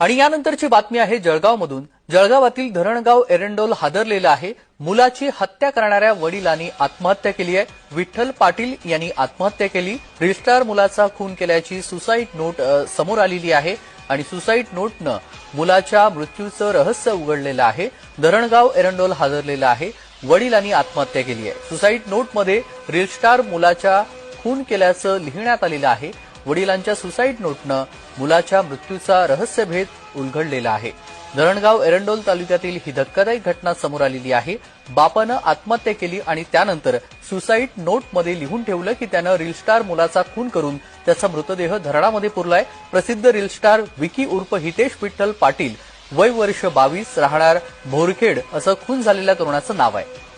आणि यानंतरची बातमी आहे जळगावमधून. जळगावातील धरणगाव एरंडोल हादरलेलं आहे. मुलाची हत्या करणाऱ्या वडिलांनी आत्महत्या केली आहे. विठ्ठल पाटील यांनी आत्महत्या केली. रिस्टार मुलाचा खून केल्याची सुसाईड नोट समोर आलेली आहे. आणि सुसाईड नोटनं मुलाच्या मृत्यूचं रहस्य उघडलेलं आहे. धरणगाव एरंडोल हादरलेलं आहे. वडिलांनी आत्महत्या केली आहे. सुसाईड नोटमध्ये रिस्टार मुलाच्या खून केल्याचं लिहिण्यात आलेलं आहे. वडिलांच्या सुसाईड नोटनं मुलाच्या मृत्यूचा रहस्यभेद उलगडलेला आहे. धरणगाव एरंडोल तालुक्यातील ही धक्कादायक घटना समोर आलेली आहे. बापानं आत्महत्या केली आणि त्यानंतर सुसाईड नोटमध्ये लिहून ठेवलं की त्यानं रीलस्टार मुलाचा खून करून त्याचा मृतदेह धरणामध्ये पुरलाय. प्रसिद्ध रीलस्टार विकी उर्फ हितेश विठ्ठल पाटील वय वर्ष बावीस राहणार भोरखेड असं खून झालेल्या तरुणाचं नाव आहे.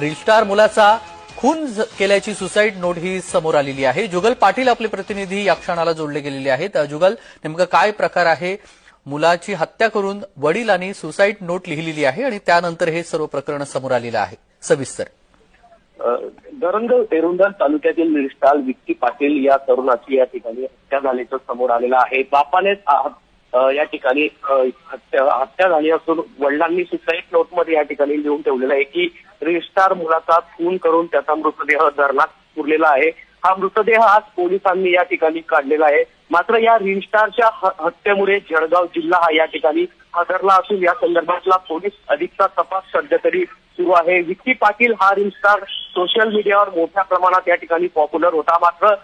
रीलस्टार मुलाचा खून केल्याची सुसाईड नोट ही समोर आलेली आहे. जुगल पाटील आपले प्रतिनिधी या क्षणाला जोडले गेलेले आहेत. जुगल नेमकं काय प्रकार आहे? मुलाची हत्या करून वडिलांनी सुसाईड नोट लिहिलेली आहे आणि त्यानंतर हे सर्व प्रकरण समोर आलेलं आहे. सविस्तर. दरंग एरुंडल तालुक्यातील निष्ठाल विक्की पाटील या तरुणाची या ठिकाणी हत्या झाल्याचं समोर आलेलं आहे. बापानेच या ठिकाणी हत्या झाली असून वडिलांनी सुद्धा एक नोटमध्ये या ठिकाणी लिहून ठेवलेलं आहे की रिस्टार मुलाचा खून करून त्याचा मृतदेह धरणात पुरलेला आहे. हा मृतदेह आज पोलिसांनी या ठिकाणी काढलेला आहे. मात्र या रिस्टारच्या हत्येमुळे जळगाव जिल्हा हा या ठिकाणी हादरला असून या संदर्भातला पोलीस अधिकचा तपास सध्या तरी सुरू आहे. विक्की पाटील हा रिस्टार सोशल मीडियावर मोठ्या प्रमाणात या ठिकाणी पॉप्युलर होता. मात्र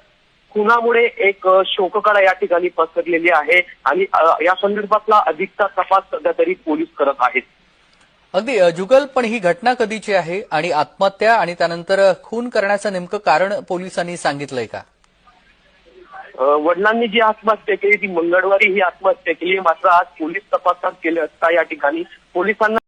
खुनामुळे एक शोककळा या ठिकाणी पसरलेली आहे आणि या संदर्भातला अधिकचा तपास सध्या तरी पोलीस करत आहेत. अगदी जुगल पण ही घटना कधीची आहे आणि आत्महत्या आणि त्यानंतर खून करण्याचं नेमकं कारण पोलिसांनी सांगितलंय का? वडिलांनी जी आत्महत्या केली ती मंगळवारी ही आत्महत्या केली. मात्र आज पोलीस तपासात केले असता या ठिकाणी पोलिसांना